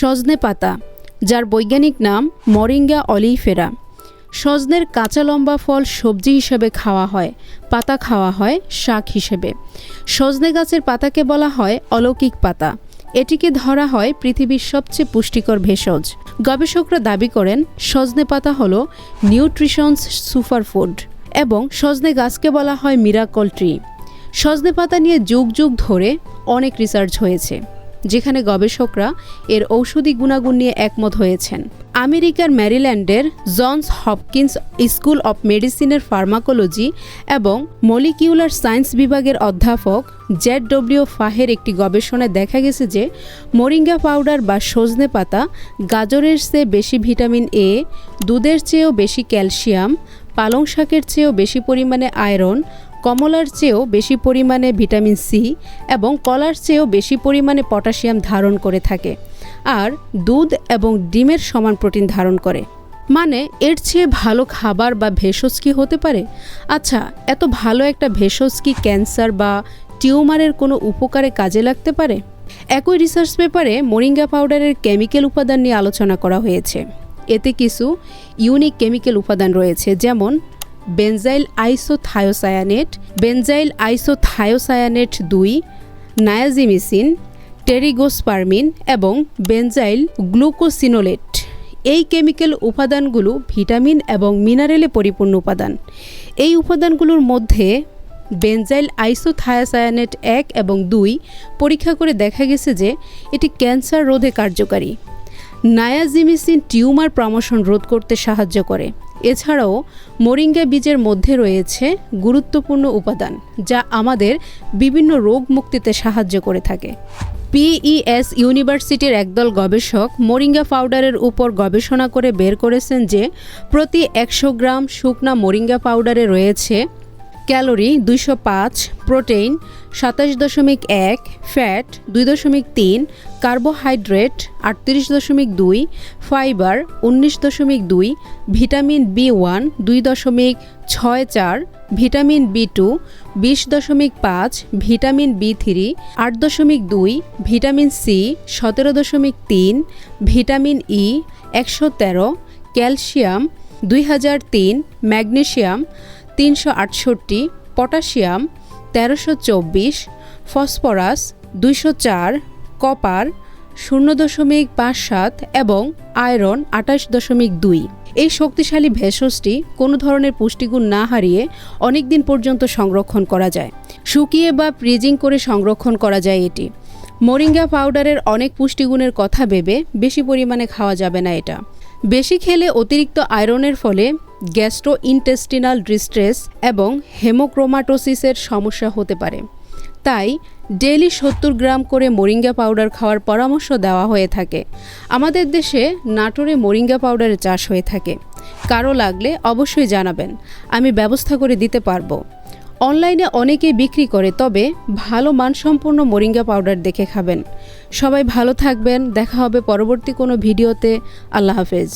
সজনে পাতা, যার বৈজ্ঞানিক নাম মরিঙ্গা অলিফেরা। সজনের কাঁচা লম্বা ফল সবজি হিসেবে খাওয়া হয়, পাতা খাওয়া হয় শাক হিসেবে। সজনে গাছের পাতাকে বলা হয় অলৌকিক পাতা। এটিকে ধরা হয় পৃথিবীর সবচেয়ে পুষ্টিকর ভেষজ। গবেষকরা দাবি করেন, সজনে পাতা হল নিউট্রিশনস সুপারফুড এবং সজনে গাছকে বলা হয় মিরাকল ট্রি। সজনে পাতা নিয়ে যুগ যুগ ধরে অনেক রিসার্চ হয়েছে। যেখানে গবেষকরা এর ঔষধি গুণাগুণ নিয়ে একমত হয়েছেন। আমেরিকার ম্যারিল্যান্ডের জনস হপকিন্স স্কুল অব মেডিসিনের ফার্মাকোলজি এবং মলিকিউলার সায়েন্স বিভাগের অধ্যাপক জেড ডব্লিউ ফাহের একটি গবেষণায় দেখা গেছে যে মোরিঙ্গা পাউডার বা সজনে পাতা গাজরের চেয়ে বেশি ভিটামিন এ, দুধের চেয়েও বেশি ক্যালসিয়াম, পালং শাকের চেয়েও বেশি পরিমাণে আয়রন কমলার চেয়েও বেশি পরিমাণে ভিটামিন সি এবং কলার চেয়েও বেশি পরিমাণে পটাশিয়াম ধারণ করে থাকে আর দুধ এবং ডিমের সমান প্রোটিন ধারণ করে। মানে এর চেয়ে ভালো খাবার বা ভেষজ কি হতে পারে? আচ্ছা এত ভালো একটা ভেষজ কি ক্যান্সার বা টিউমারের কোনো উপকারে কাজে লাগতে পারে? একই রিসার্চ পেপারে মোরিঙ্গা পাউডারের কেমিক্যাল উপাদান নিয়ে আলোচনা করা হয়েছে। এতে কিছু ইউনিক কেমিক্যাল উপাদান রয়েছে, যেমন বেনজাইল আইসোথায়োসায়ানেট বেনজাইল আইসোথায়োসায়ানেট দুই নায়াজিমিসিন টেরিগোস্পারমিন এবং বেনজাইল গ্লুকোসিনোলেট এই কেমিক্যাল উপাদানগুলো ভিটামিন এবং মিনারেলে পরিপূর্ণ উপাদান। এই উপাদানগুলোর মধ্যে বেনজাইল আইসোথায়াসায়ানেট এক এবং দুই পরীক্ষা করে দেখা গেছে যে এটি ক্যান্সার রোধে কার্যকারী। নায়াজিমিসিন টিউমার প্রমোশন রোধ করতে সাহায্য করে। এছাড়াও মোরিঙ্গা বীজের মধ্যে রয়েছে গুরুত্বপূর্ণ উপাদান, যা আমাদের বিভিন্ন রোগ মুক্তিতে সাহায্য করে থাকে। পিইএস ইউনিভার্সিটির একদল গবেষক মোরিঙ্গা পাউডারের উপর গবেষণা করে বের করেছেন যে প্রতি একশো গ্রাম শুকনা মোরিঙ্গা পাউডারে রয়েছে ক্যালোরি দুইশো পাঁচ, প্রোটিন সাতাশ দশমিক এক, ফ্যাট দুই দশমিক তিন, কার্বোহাইড্রেট আটত্রিশ দশমিক দুই, ফাইবার উনিশ দশমিক দুই, ভিটামিন বি ওয়ান দুই দশমিক ছয় চার, ভিটামিন বি টু বিশ দশমিক পাঁচ, ভিটামিন বি থ্রি আট দশমিক দুই, ভিটামিন সি সতেরো দশমিক তিন, ভিটামিন ই একশো তেরো, ক্যালসিয়াম দুই হাজার তিন ম্যাগনেশিয়াম তিনশো আটষট্টি, পটাশিয়াম তেরোশো চব্বিশ, ফসফরাস দুইশো চার, কপার শূন্য দশমিক পাঁচ সাত এবং আয়রন আঠাশ দশমিক দুই। এই শক্তিশালী ভেষজটি কোনো ধরনের পুষ্টিগুণ না হারিয়ে অনেক দিন পর্যন্ত সংরক্ষণ করা যায়। শুকিয়ে বা ফ্রিজিং করে সংরক্ষণ করা যায় এটি। মোরিঙ্গা পাউডারের অনেক পুষ্টিগুণের কথা ভেবে বেশি পরিমাণে খাওয়া যাবে না এটা। বেশি খেলে অতিরিক্ত আয়রনের ফলে গ্যাস্ট্রো ইন্টেস্টিনাল ডিস্ট্রেস এবং হেমোক্রোমাটোসিসের সমস্যা হতে পারে। তাই ডেইলি সত্তর গ্রাম করে মোরিঙ্গা পাউডার খাওয়ার পরামর্শ দেওয়া হয়ে থাকে। আমাদের দেশে নাটোরে মোরিঙ্গা পাউডারের চাষ হয়ে থাকে। কারও লাগলে অবশ্যই জানাবেন। আমি ব্যবস্থা করে দিতে পারব। অনলাইনে অনেকেই বিক্রি করে, তবে ভালো মানসম্পন্ন মোরিঙ্গা পাউডার দেখে খাবেন। সবাই ভালো থাকবেন, দেখা হবে পরবর্তী কোনো ভিডিওতে। আল্লাহ হাফেজ।